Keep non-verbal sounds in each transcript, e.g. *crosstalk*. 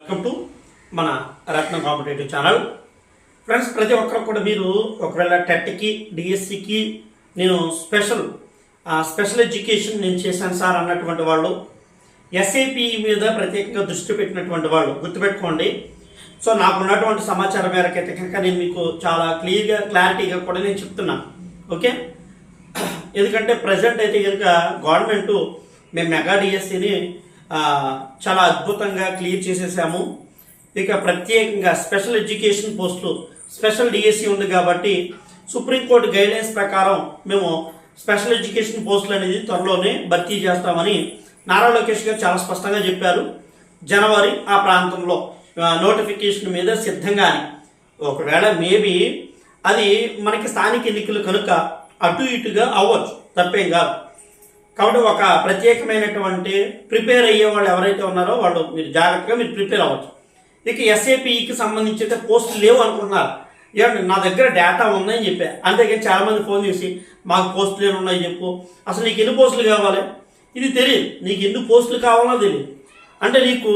Welcome to మన రత్న competitive channel. Friends ప్రతి ఒక్కరు కూడా మీరు ఒకవేళ టెట్కి డిఎస్సికి నేను స్పెషల్ స్పెషల్ ఎడ్యుకేషన్ నేను చేశాను సార్ అన్నటువంటి వాళ్ళు ఎస్ఏపి మీద ప్రత్యేకంగా దృష్టి పెట్టినటువంటి వాళ్ళు గుర్తుపెట్టుకోండి. సో నాకు ఉన్నటువంటి సమాచారం మేరకు అయితే కనుక నేను మీకు చాలా క్లియర్గా క్లారిటీగా కూడా నేను చెప్తున్నాను. ఓకే? *clears throat* ఎందుకంటే ప్రజెంట్ అయితే కనుక గవర్నమెంట్ మేము మెగా డిఎస్సిని చాలా అద్భుతంగా క్లియర్ చేసేసాము. ఇక ప్రత్యేకంగా స్పెషల్ ఎడ్యుకేషన్ పోస్టులు స్పెషల్ డిఎస్సి ఉంది కాబట్టి సుప్రీంకోర్టు గైడ్లైన్స్ ప్రకారం మేము స్పెషల్ ఎడ్యుకేషన్ పోస్టులు అనేది త్వరలోనే భర్తీ చేస్తామని నారా లోకేష్ గారు చాలా స్పష్టంగా చెప్పారు. జనవరి ఆ ప్రాంతంలో నోటిఫికేషన్ మీద సిద్ధంగానే. ఒకవేళ మేబీ అది మనకి స్థానిక ఎన్నికలు కనుక అటు ఇటుగా అవ్వచ్చు తప్పేం కాదు. కాబట్టి ఒక ప్రత్యేకమైనటువంటి ప్రిపేర్ అయ్యే వాళ్ళు ఎవరైతే ఉన్నారో వాళ్ళు మీరు జాగ్రత్తగా మీరు ప్రిపేర్ అవ్వచ్చు. ఇక ఎస్ఏపికి సంబంధించి అయితే పోస్టులు లేవు అనుకుంటున్నారు. ఏమంటే నా దగ్గర డేటా ఉందని చెప్పా. అంతేకాని చాలామంది ఫోన్ చేసి మాకు పోస్టులు ఏమి ఉన్నాయి చెప్పు. అసలు నీకు ఎన్ని పోస్టులు కావాలి? ఇది తెలియదు. నీకు ఎన్ని పోస్టులు కావాలో తెలియదు. అంటే నీకు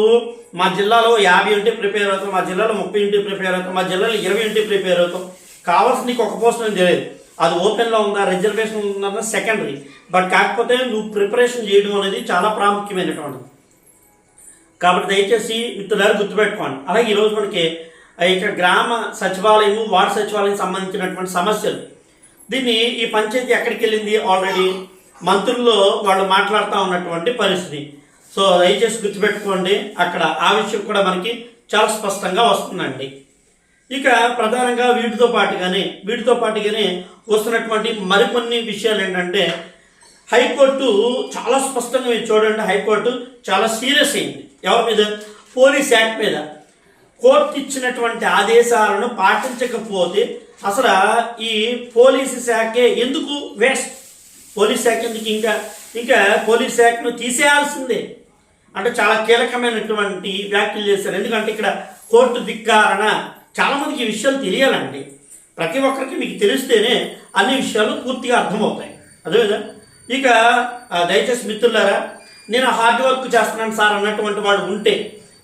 మా జిల్లాలో యాభై ఉంటే ప్రిపేర్ అవుతాం మా జిల్లాలో ముప్పై ఉంటే ప్రిపేర్ అవుతాం మా జిల్లాలో ఇరవై ఉంటే ప్రిపేర్ అవుతాం. కావాల్సిన నీకు ఒక పోస్ట్ అని తెలియదు. అది ఓపెన్లో ఉందా రిజర్వేషన్ ఉందన్న సెకండరీ బట్ కాకపోతే నువ్వు ప్రిపరేషన్ చేయడం అనేది చాలా ప్రాముఖ్యమైనటువంటిది. కాబట్టి దయచేసి మిత్రులారు గుర్తుపెట్టుకోండి. అలాగే ఈరోజు మనకి ఇక్కడ గ్రామ సచివాలయము వార్డు సచివాలయం సంబంధించినటువంటి సమస్యలు. దీన్ని ఈ పంచాయతీ ఎక్కడికి వెళ్ళింది ఆల్రెడీ మంత్రుల్లో వాళ్ళు మాట్లాడుతూ ఉన్నటువంటి పరిస్థితి. సో దయచేసి గుర్తుపెట్టుకోండి. అక్కడ ఆ విషయం కూడా మనకి చాలా స్పష్టంగా వస్తుందండి. ఇక ప్రధానంగా వీటితో పాటుగానే వీటితో పాటుగానే వస్తున్నటువంటి మరికొన్ని విషయాలు ఏంటంటే హైకోర్టు చాలా స్పష్టంగా మీరు చూడండి హైకోర్టు చాలా సీరియస్ అయింది. ఎవరి మీద? పోలీస్ యాక్ట్ మీద. కోర్టు ఇచ్చినటువంటి ఆదేశాలను పాటించకపోతే అసలు ఈ పోలీసు శాఖే ఎందుకు వేస్ట్? పోలీస్ శాఖ ఎందుకు ఇంకా ఇంకా పోలీస్ శాఖను తీసేయాల్సిందే. అంటే చాలా కీలకమైనటువంటి వ్యాఖ్యలు చేశారు. ఎందుకంటే ఇక్కడ కోర్టు ధిక్కారణ చాలామందికి ఈ విషయాలు తెలియాలండి. ప్రతి ఒక్కరికి మీకు తెలిస్తేనే అన్ని విషయాలు పూర్తిగా అర్థమవుతాయి. అదేవిధంగా ఇక దయచేసి మిత్రులారా నేను హార్డ్ వర్క్ చేస్తున్నాను సార్ అన్నటువంటి వాడు ఉంటే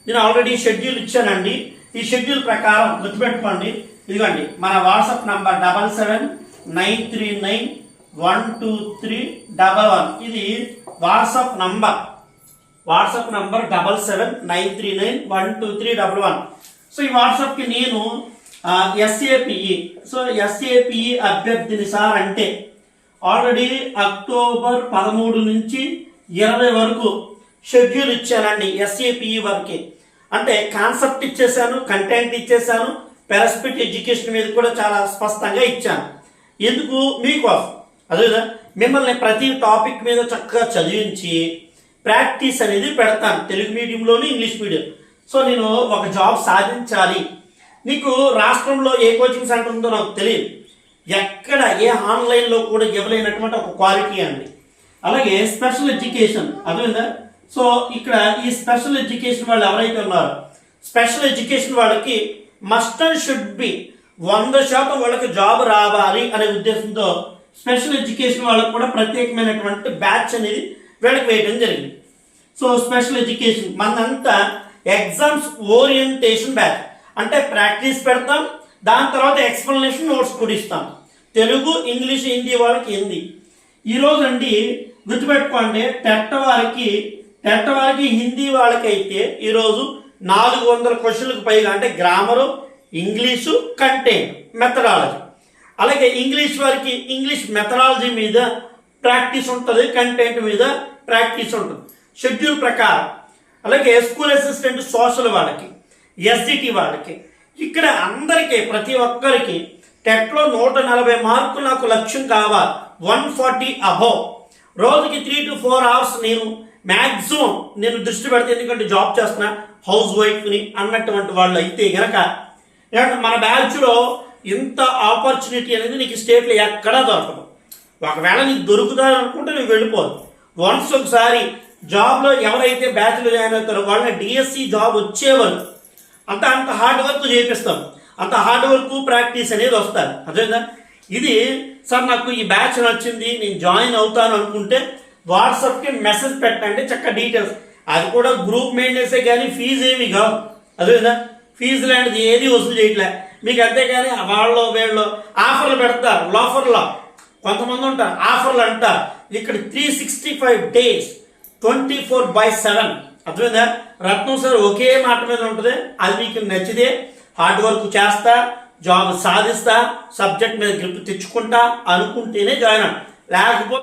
నేను ఆల్రెడీ షెడ్యూల్ ఇచ్చానండి. ఈ షెడ్యూల్ ప్రకారం గుర్తుపెట్టుకోండి. ఇదిగోండి మన WhatsApp number double seven nine three nine one two three double one. ఇది WhatsApp number. WhatsApp number double seven nine three nine one two three double one. So ఈ వాట్సాప్కి నేను ఎస్ఏపిఈ సో ఎస్ఏపిఈ అభ్యర్థిని sir అంటే already October పదమూడు నుంచి ఇరవై వరకు షెడ్యూల్ ఇచ్చానండి ఎస్ఏపిఈ వరకే. అంటే కాన్సెప్ట్ ఇచ్చేసాను కంటెంట్ ఇచ్చేసాను పెరస్పెక్ట్ ఎడ్యుకేషన్ మీద కూడా చాలా స్పష్టంగా ఇచ్చాను. ఎందుకు? మీకోసం అదే మిమ్మల్ని ప్రతి టాపిక్ మీద చక్కగా చదివించి ప్రాక్టీస్ అనేది పెడతాను. తెలుగు మీడియంలోని ఇంగ్లీష్ మీడియం. సో నేను ఒక జాబ్ సాధించాలి. నీకు రాష్ట్రంలో ఏ కోచింగ్ సెంటర్ ఉందో నాకు తెలియదు. ఎక్కడ ఏ ఆన్లైన్లో కూడా ఇవ్వలేనటువంటి ఒక క్వాలిటీ అండి. అలాగే స్పెషల్ ఎడ్యుకేషన్ అర్థమైందా? సో ఇక్కడ ఈ స్పెషల్ ఎడ్యుకేషన్ వాళ్ళు ఎవరైతే ఉన్నారో స్పెషల్ ఎడ్యుకేషన్ వాళ్ళకి మస్ట్ అండ్ షుడ్ బి వంద శాతం వాళ్ళకి జాబ్ రావాలి అనే ఉద్దేశంతో స్పెషల్ ఎడ్యుకేషన్ వాళ్ళకి కూడా ప్రత్యేకమైనటువంటి బ్యాచ్ అనేది వీళ్ళకి వేయడం జరిగింది. సో స్పెషల్ ఎడ్యుకేషన్ మనంతా ఎగ్జామ్స్ ఓరియంటేషన్ బ్యాచ్. అంటే ప్రాక్టీస్ పెడతాం దాని తర్వాత ఎక్స్ప్లెనేషన్ నోట్స్ కూడా ఇస్తాం. తెలుగు ఇంగ్లీష్ హిందీ వాళ్ళకి హిందీ ఈరోజు అండి గుర్తుపెట్టుకోండి టెట్ వారికి టెట్ వారికి హిందీ వాళ్ళకైతే ఈరోజు నాలుగు వందల క్వశ్చన్లకు పైగా అంటే గ్రామరు ఇంగ్లీషు కంటెంట్ మెథడాలజీ. అలాగే ఇంగ్లీష్ వారికి ఇంగ్లీష్ మెథడాలజీ మీద ప్రాక్టీస్ ఉంటుంది కంటెంట్ మీద ప్రాక్టీస్ ఉంటుంది. షెడ్యూల్ ప్రకారం అలాగే స్కూల్ అసిస్టెంట్ సోషల్ వాళ్ళకి ఎస్సిటీ వాళ్ళకి. ఇక్కడ అందరికీ ప్రతి ఒక్కరికి టెట్లో నూట నలభై మార్కులు నాకు లక్ష్యం కావాలి. One forty above. రోజుకి త్రీ టు ఫోర్ అవర్స్ నేను మ్యాక్సిమం నేను దృష్టి పెడితే ఎందుకంటే జాబ్ చేస్తున్నా హౌస్ వైఫ్ని అన్నటువంటి వాళ్ళు అయితే గనక మన బ్యాచ్లో ఇంత ఆపర్చునిటీ అనేది నీకు స్టేట్లో ఎక్కడా దొరకదు. ఒకవేళ నీకు దొరుకుతాను అనుకుంటే నువ్వు వెళ్ళిపోదు. వన్స్ ఒకసారి జాబ్లో ఎవరైతే బ్యాచ్లో జాయిన్ అవుతారో వాళ్ళని డిఎస్సి జాబ్ వచ్చేవాళ్ళు. అంత అంత హార్డ్ వర్క్ చేపిస్తాం. అంత హార్డ్ వర్క్ ప్రాక్టీస్ అనేది వస్తారు. అదేవిధంగా ఇది సార్ నాకు ఈ బ్యాచ్ నచ్చింది నేను జాయిన్ అవుతాను అనుకుంటే వాట్సాప్కి మెసేజ్ పెట్టండి చక్క డీటెయిల్స్ అది కూడా గ్రూప్ మెయింటెన్సే కానీ ఫీజు ఏమి కాదు అదేవిధంగా ఫీజు లాంటిది ఏది వసూలు చేయట్లే. మీకు అంతేగాని వాళ్ళు వీళ్ళు ఆఫర్లు పెడతారు. లోఫర్లో కొంతమంది ఉంటారు ఆఫర్లు అంటారు. ఇక్కడ three sixty five days twenty four by seven. అర్థమైందా? రత్నం సార్ ఒకే మాట మీద ఉంటుంది. అది మీకు నచ్చితే హార్డ్ వర్క్ చేస్తా జాబ్ సాధిస్తా సబ్జెక్ట్ మీద గ్రిప్ తెచ్చుకుంటా అనుకుంటేనే జాయిన్ లేకపోతే